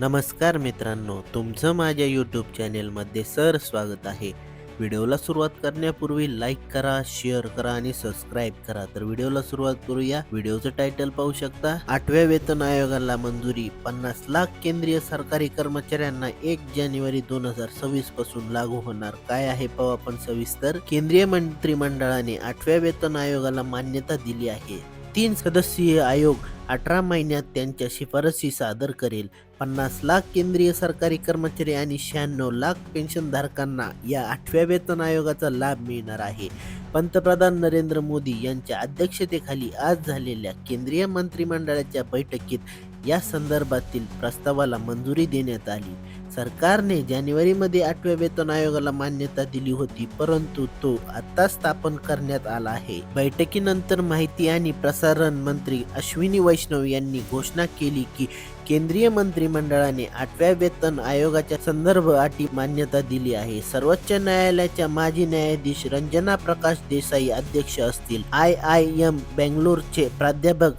नमस्कार मित्रांनो तुमचं माझ्या यूट्यूब चॅनेलमध्ये सर स्वागत आहे. व्हिडिओला सुरुवात करण्यापूर्वी लाईक करा शेअर करा आणि सबस्क्राईब करा. तर व्हिडिओला सुरुवात करूया. व्हिडिओचं टायटल पाहू शकता. आठव्या वेतन आयोगाला मंजुरी. पन्नास लाख केंद्रीय सरकारी कर्मचाऱ्यांना एक जानेवारी दोन हजार सव्वीसपासून लागू होणार. काय आहे पाहू आपण सविस्तर. केंद्रीय मंत्रिमंडळाने आठव्या वेतन आयोगाला मान्यता दिली आहे. तीन सदस्यीय आयोग अठरा महिन्यात त्यांच्या शिफारसी सादर करेल. पन्नास लाख केंद्रीय सरकारी कर्मचारी आणि शहाण्णव लाख पेन्शनधारकांना या आठव्या वेतन आयोगाचा लाभ मिळणार आहे. पंतप्रधान नरेंद्र मोदी यांच्या अध्यक्षतेखाली आज झालेल्या केंद्रीय मंत्रिमंडळाच्या बैठकीत या संदर्भातील प्रस्तावाला मंजुरी देण्यात आली. सरकारने जानेवारीमध्ये आठव्या वेतन आयोगाला मान्यता दिली होती परंतु तो आता स्थापन करण्यात आला आहे. बैठकीनंतर माहिती आणि प्रसारण मंत्री अश्विनी वैष्णव यांनी घोषणा केली की केंद्रीय मंत्रिमंडळाने आठव्या वेतन आयोगाच्या संदर्भ अटी मान्यता दिली आहे. सर्वोच्च न्यायालयाच्या माजी न्यायाधीश रंजना प्रकाश देसाई अध्यक्ष असतील. आय आय एम बेंगलोरचे प्राध्यापक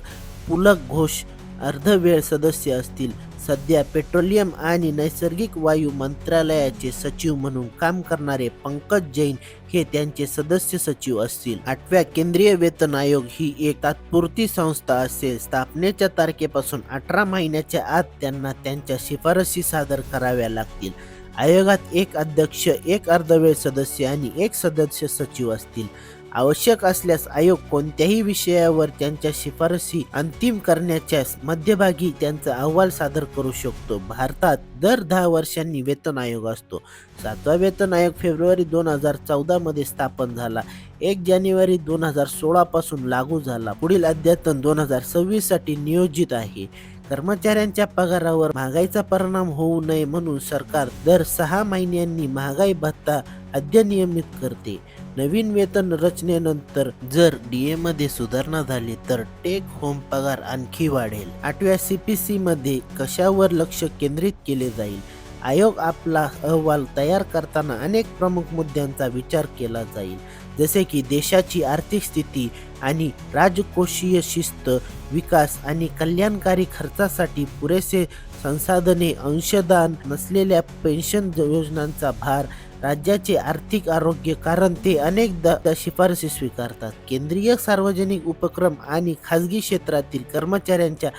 पुलक घोष अर्धवेळ सदस्य असतील. सध्या पेट्रोलियम आणि नैसर्गिक वायू मंत्रालयाचे सचिव म्हणून काम करणारे पंकज जैन हे त्यांचे सदस्य सचिव असतील. आठव्या केंद्रीय वेतन आयोग ही एक तात्पुरती संस्था असेल. स्थापनेच्या तारखेपासून अठरा महिन्याच्या आत त्यांना त्यांच्या शिफारसी सादर कराव्या लागतील. आयोगात एक अध्यक्ष एक अर्धवेळ सदस्य आणि एक सदस्य सचिव असतील. आवश्यक असल्यास आयोग कोणत्याही विषयावर त्यांच्या शिफारसी अंतिम करण्याच्या मध्यभागी त्यांचा अहवाल सादर करू शकतो. भारतात दर दहा वर्षांनी वेतन आयोग असतो. सातवा वेतन आयोग फेब्रुवारी दोन हजार चौदा मध्ये स्थापन झाला. एक जानेवारी दोन हजार सोळा पासून लागू झाला. पुढील अद्यतन दोन हजार सव्वीससाठी नियोजित आहे. कर्मचाऱ्यांच्या पगारावर महागाईचा परिणाम होऊ नये म्हणून सरकार दर सहा महिन्यांनी महागाई भत्ता अद्यनियमित करते. नवीन वेतन रचनेनंतर जर डीए मध्ये सुधारणा झाली तर टेक होम पगार आणखी वाढेल. आठव्या सीपीसी मध्ये कशावर लक्ष केंद्रित केले जाईल? आयोग आपला अहवाल तयार करताना अनेक प्रमुख मुद्द्यांचा विचार केला जाईल. जसे की देशाची आर्थिक स्थिती आणि राजकोषीय शिस्त विकास आणि कल्याणकारी खर्चासाठी पुरेसे संसाधने अंशदान नसलेल्या पेन्शन योजनांचा भार राज्याचे आर्थिक आरोग्य कारण ते अनेकदा शिफारसी स्वीकारतात. केंद्रीय सार्वजनिक उपक्रम आणि खाजगी क्षेत्रातील कर्मचाऱ्यांच्या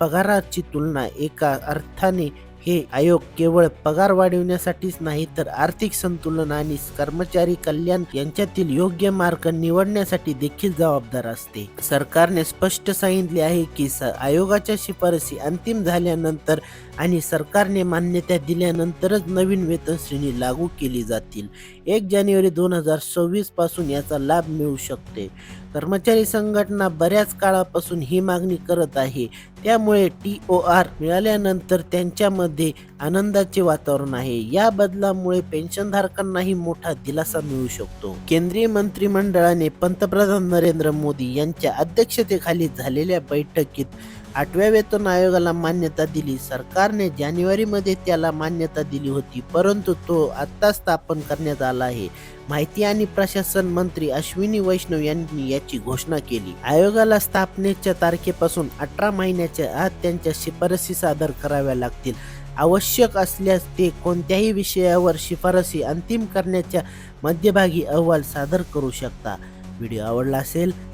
पगाराची तुलना एका अर्थाने हे आयोग केवळ पगार वाढविण्यासाठीच नाही तर आर्थिक संतुलन आणि कर्मचारी कल्याण यांच्यातील योग्य मार्ग निवडण्यासाठी देखील जबाबदार असते. सरकारने स्पष्ट सांगितले आहे की स आयोगाच्या शिफारसी अंतिम झाल्यानंतर आणि सरकारने मान्यता दिल्यानंतरच नवीन वेतन श्रेणी लागू केली जातील. एक जानेवारी दोन हजार सव्वीसपासून याचा लाभ मिळू शकते. कर्मचारी संघटना बऱ्याच काळापासून ही मागणी करत आहे. त्यामुळे टी ओ आर मिळाल्यानंतर त्यांच्यामध्ये आनंदाचे वातावरण आहे. या बदलामुळे पेन्शनधारकांनाही मोठा दिलासा मिळू शकतो. केंद्रीय मंत्रिमंडळाने पंतप्रधान नरेंद्र मोदी यांच्या अध्यक्षतेखाली झालेल्या बैठकीत आठव्या वेतन आयोगाला मान्यता दिली. सरकारने जानेवारीमध्ये त्याला मान्यता दिली होती परंतु तो आत्ता स्थापन करण्यात आला आहे. माहिती आणि प्रशासन मंत्री अश्विनी वैष्णव यांनी याची घोषणा केली. आयोगाला स्थापनेच्या तारखेपासून अठरा महिन्याच्या आत त्यांच्या शिफारसी सादर कराव्या लागतील. आवश्यक असल्यास ते कोणत्याही विषयावर शिफारसी अंतिम करण्याच्या मध्यभागी अहवाल सादर करू शकता. व्हिडिओ आवडला असेल